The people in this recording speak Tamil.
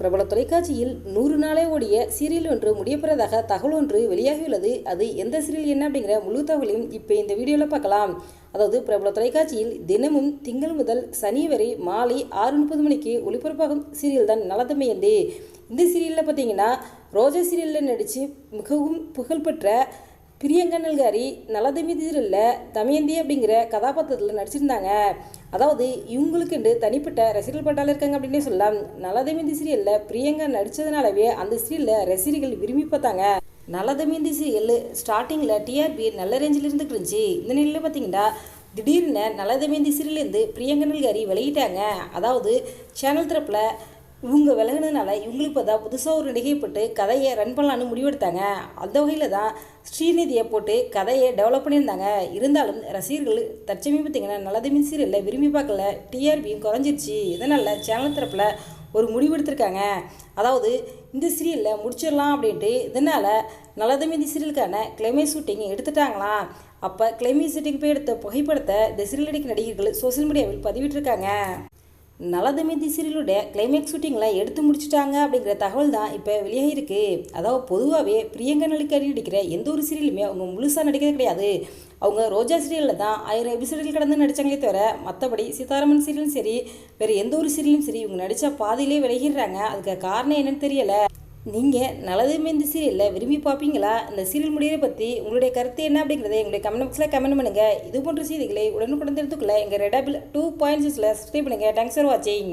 பிரபல தொலைக்காட்சியில் நூறு நாளே ஓடிய சீரியல் ஒன்று முடியப்பெறதாக தகவல் ஒன்று வெளியாகியுள்ளது. அது எந்த சீரியல் என்ன அப்படிங்கிற முழு தகவலையும் இப்போ இந்த வீடியோவில் பார்க்கலாம். அதாவது பிரபல தொலைக்காட்சியில் தினமும் திங்கள் முதல் சனி வரை மாலை ஆறு முப்பது மணிக்கு ஒளிபரப்பாகும் சீரியல் தான் நலதமயந்தி. இந்த சீரியலில் பார்த்தீங்கன்னா ரோஜா சீரியலில் நடித்து மிகவும் புகழ்பெற்ற பிரியங்கா நல்காரி நலதமிதிரில் தமயந்தி அப்படிங்கிற கதாபாத்திரத்தில் நடிச்சிருந்தாங்க. அதாவது இவங்களுக்குண்டு தனிப்பட்ட ரசிகர்கள் பட்டால இருக்காங்க அப்படின்னே சொல்லலாம். நலதமிந்தி சீரியலில் பிரியங்கா நடித்ததுனாலவே அந்த சீரியலில் ரசிகர்கள் விரும்பி பார்த்தாங்க. நலதமிந்தி சீரியல் ஸ்டார்டிங்கில் டிஆர்பி நல்ல ரேஞ்சில் இருந்துட்டு இருந்துச்சு இந்த நிலையில் பார்த்தீங்கன்னா திடீர்னு நலதமிந்தி சீரியல்லேருந்து பிரியங்கா நல்காரி வெளியிட்டாங்க. அதாவது சேனல் தரப்பில் இவங்க விலகினதுனால இவங்களுக்கு பார்த்தா புதுசாக ஒரு நடிகை போட்டு கதையை ரன் பண்ணலான்னு முடிவெடுத்தாங்க. அந்த வகையில் தான் ஸ்ரீநிதியை போட்டு கதையை டெவலப் பண்ணியிருந்தாங்க. இருந்தாலும் ரசிகர்கள் தற்சமயம் பார்த்தீங்கன்னா நல்லதுமே சீரியலில் விரும்பி பார்க்கல. டிஆர்பியும் குறைஞ்சிருச்சு. இதனால் சேனல் தரப்பில் ஒரு முடிவெடுத்திருக்காங்க அதாவது இந்த சீரியலில் முடிச்சிடலாம் அப்படின்ட்டு இதனால் நல்லதமிந்தி சீரியலுக்கான கிளைமேக்ஸ் ஷூட்டிங் எடுத்துட்டாங்களாம். அப்போ கிளைமேக்ஸ் ஷூட்டிங் போய் எடுத்த புகைப்படத்தை இந்த சீரியல் நடிகர்கள் சோசியல் மீடியாவில் பதிவிட்டிருக்காங்க. நலதமிதி சீரியலுடைய கிளைமேக்ஸ் ஷூட்டிங்லாம் எடுத்து முடிச்சுட்டாங்க அப்படிங்கிற தகவல் தான் இப்போ வெளியாகிருக்கு அதாவது பொதுவாகவே பிரியங்கா நடிக்காரி நடிக்கிற எந்த ஒரு சீரியலுமே அவங்க முழுசாக நடிக்கிறது கிடையாது. அவங்க ரோஜா சீரியலில் தான் ஆயிரம் எபிசோடுகள் கடந்து நடித்தாங்களே தவிர மற்றபடி சீதாராமன் சீரியலும் சரி வேறு எந்த ஒரு சீரியலும் சரி இவங்க நடித்த பாதியிலே விலகிடுறாங்க. அதுக்கு காரணம் என்னன்னு தெரியலை. நீங்கள் நல்லதுமே இந்த சீரியலில் விரும்பி பார்ப்பீங்களா? இந்த சீரியல் முடியலை பற்றி உங்களுடைய கருத்து என்ன அப்படிங்கிறத எங்களுடைய கமெண்ட் பாக்ஸில் கமெண்ட் பண்ணுங்கள் இது போன்ற செய்திகளை உடனுக்குடன் தெரிந்துக்குள்ள எங்கள் ரெடாபிள் டூ பாயிண்ட் சிக்ஸில் சப்ஸ்கிரைப் பண்ணுங்கள் தேங்க்ஸ் ஃபார் வாட்சிங்